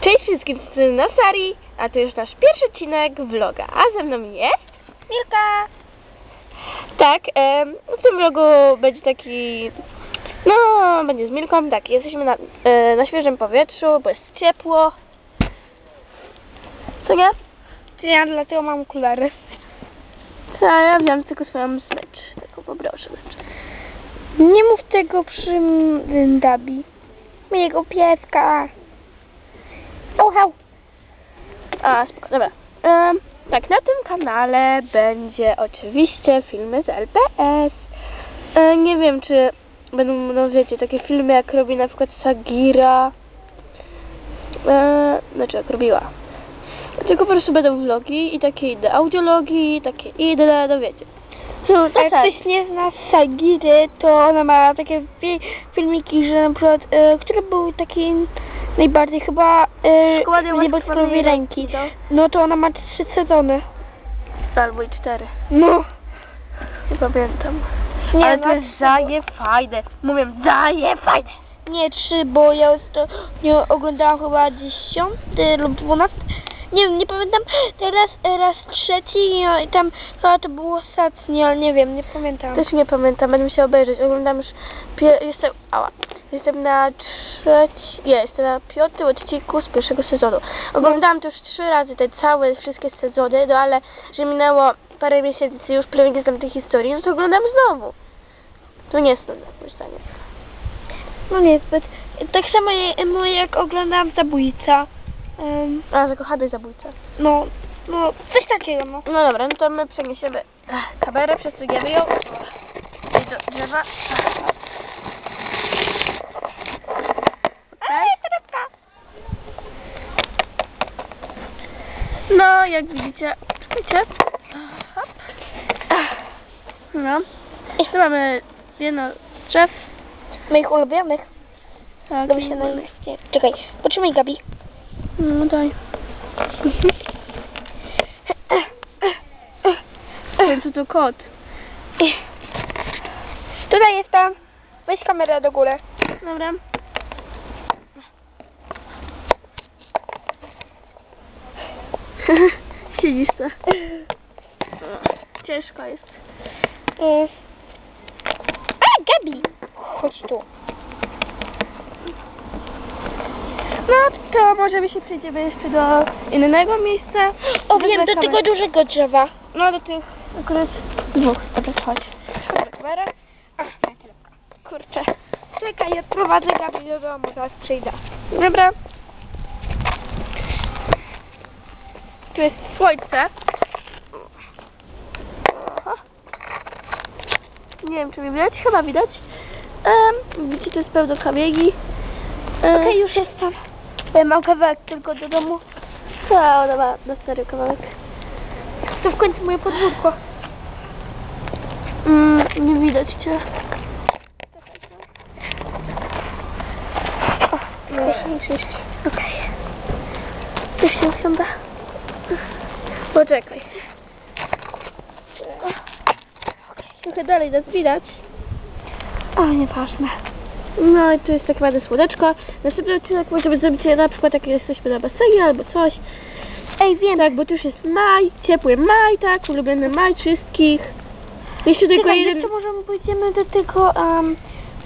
Cześć wszystkim, z na Sari, a to już nasz pierwszy odcinek vloga, a ze mną jest Milka. Tak, em, w tym vlogu będzie taki, no, będzie z Milką, tak, jesteśmy na, e, na świeżym powietrzu, bo jest ciepło. Co nie? Ja dlatego mam okulary. Tak, ja wziąłem tylko swoją smycz, tylko poproszę smycz. Nie mów tego przy Dabi. Mojego pieska. Hał, hał. A, spoko, dobra. Em, tak, na tym kanale będzie oczywiście filmy z LPS. E, nie wiem, czy będą, no wiecie, takie filmy jak robi na przykład Sagira. E, znaczy, jak robiła. Tylko po prostu będą vlogi i takie inne audiologi, takie inne, no wiecie. Są Jak zasady. ktoś nie zna Sagiry, to ona ma takie fi- filmiki, że na przykład, e, które były takie najbardziej chyba z niebieskiej ręki. No to ona ma trzy sezony. Albo i cztery. No. Nie pamiętam. Nie, Ale no, to jest zaje fajne. Mówię, zaje fajne. Nie trzy, bo ja to nie oglądałam chyba dziesiąty lub dwunasty. Nie wiem, nie pamiętam. Teraz raz trzeci i i tam chyba to było ostatni, ale nie wiem, nie pamiętam. Też nie pamiętam, będę musiała obejrzeć. Oglądam już, pie- jestem, ała, jestem na trzeci, nie, jestem na piątym odcinku z pierwszego sezonu. Oglądałam to już trzy razy, te całe, wszystkie sezony, no ale, że minęło parę miesięcy, już prawie nie znam tej historii, no to oglądam znowu. To nie jest trudne, moim zdaniem. No niezbyt. Tak samo je- moje jak oglądałam Zabójca. Em, A, zakochany zabójca. no, no, coś takiego, no. No dobra, no to my przeniesiemy ach, kamerę, przesuniemy ją i do drzewa. Ale teraz No, jak widzicie, czekajcie. Hop. No. Tu mamy jedno drzew. Moich ulubionych. Tak, Lubię się na nich. Czekaj, potrzymaj Gabi. No daj. Co to kot? Tutaj jestem. Weź kamerę do góry. Dobra. Siedzisz se. Ciężko jest. Y. A, Gabi! Chodź tu. No to może my się przejdziemy jeszcze do innego miejsca. O, wiem, do tego dużego drzewa. No do tych akurat dwóch. Dobra, chodź. Dobra, kamerę. A, moja torebka. Kurczę. Czekaj, odprowadzę Gabi do domu, zaraz przyjdę. Dobra. Tu jest słońce. Nie wiem, czy mi widać. Chyba widać. Um, widzicie, to jest pełno kamieni. Um, Okej, już jestem. Ja mam kawałek tylko do domu. Ta, ona ma na serio kawałek. To w końcu moje podwórko. Mm, nie widać cię. O, muszę iść. Okej. Już się usiądę. Poczekaj. Trochę dalej nas widać. Ale nieważne. No i tu jest takie ładne słoneczko. Następny odcinek możemy zrobić na przykład jak jesteśmy na basenie albo coś. Ej, wiem, tak, bo tu już jest maj, ciepły maj, tak, ulubiony maj wszystkich. Jeszcze tylko Czekaj, jeden... jeszcze może pójdziemy do tego, um,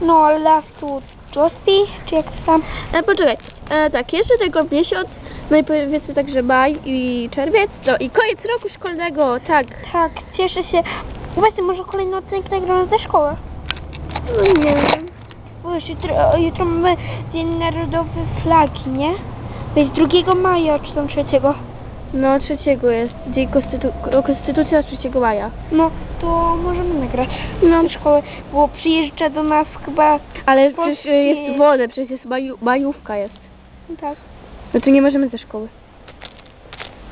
no, lasu Josti, czy jak to tam? E, poczekaj, e, tak, jeszcze tego miesiąc, no i powiedzmy tak, że maj i czerwiec, no i koniec roku szkolnego, tak. Tak, cieszę się. Właśnie, może kolejny odcinek nagramy ze szkoły. No nie wiem. Bo już jutro, jutro mamy Dzień Narodowy Flagi, nie? To jest 2 maja, czy tam 3. No trzeciego jest, dzień konstytu- konstytucja 3 maja. No, to możemy nagrać. No, szkoły, bo przyjeżdża do nas chyba... ale przecież jest wolne, przecież jest maju, majówka jest. Tak. No to nie możemy ze szkoły.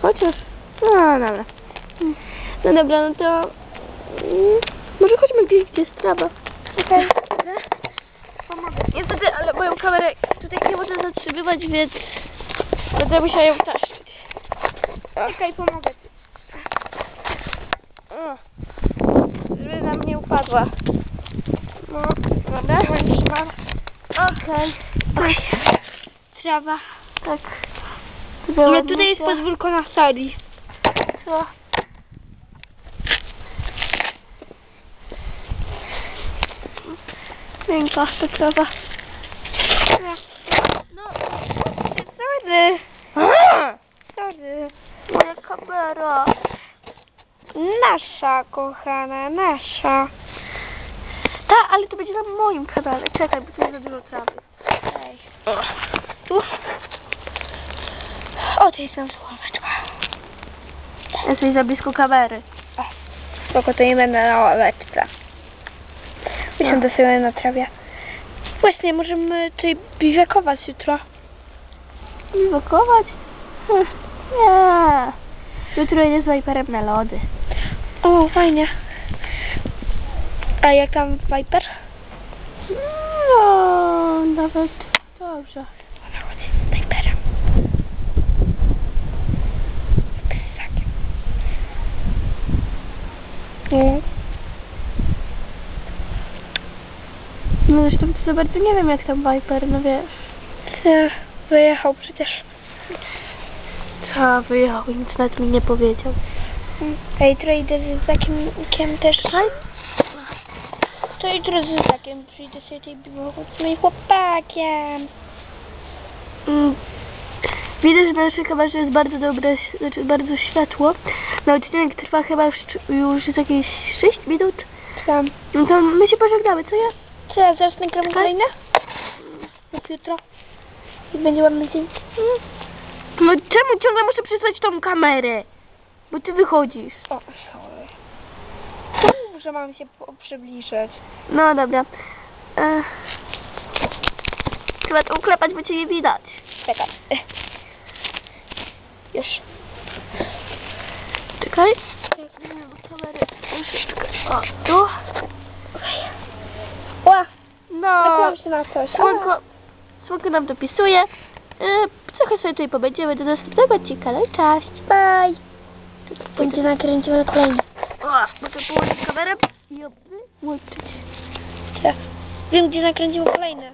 Chociaż, no dobra. No dobra, no to... mm, Może chodźmy gdzieś, gdzie jest trawa. Okej. Pomogę. Niestety, ale moją kamerę tutaj nie można zatrzymywać, więc będę musiała ją taszczyć. Okej, pomogę ci. Żeby nam nie upadła. No, dobra. Trzymam. Okej. Oj, Trawa. Tak. No tutaj jest podwórko na sali. Co? Miękka szpykowa. No, Sorry. Sorry. moja kamera. Nasza, kochana, nasza. Tak, ale to będzie na moim kanale. Czekaj, bo tu jest za dużo trawy. Ej. Tu. O, to jest tam słoweczka. Jesteś za blisko kamery. Spoko, to nie będę na ławeczce. Usiądę sobie na trawie. Właśnie, możemy tutaj biwakować jutro. Blokować? Hm, Nie. Jutro jedę z Viperem na lody. O, fajnie. A jak tam Viper? No, nawet dobrze. Ona chodzi z Viperem. Psakiem. No. No zresztą to za bardzo nie wiem jak tam Viper, no wiesz. Nie, Wyjechał przecież. Co, wyjechał i nic nawet mi nie powiedział. A jutro idę z Zakiem też. To jutro z Zakiem przyjdę sobie tutaj biwakować z moim chłopakiem. Mm. Widać, że na naszej kamerze jest bardzo dobre, znaczy bardzo światło. No odcinek trwa chyba już, jakieś 6 minut. Tam. No to my się pożegnamy, co ja? Co, ja zaraz nagramy kolejne? Jak jutro? I będzie ładny dzień. No czemu ciągle muszę przysłać tą kamerę? Bo ty wychodzisz. O, sorry. Że mam się przybliżyć. No dobra. E... Trzeba to uklepać, bo cię nie widać. Czekaj. Już. Czekaj. O, tu. Ła, No. się na coś. Słonko, słonko nam dopisuje. E, trochę sobie tutaj pobędziemy do następnego odcinka. No i cześć. Bye. Będzie nakręciła kolejny. O, muszę położyć kamerę i ją wyłączyć. Wiem, gdzie nakręcił kolejny.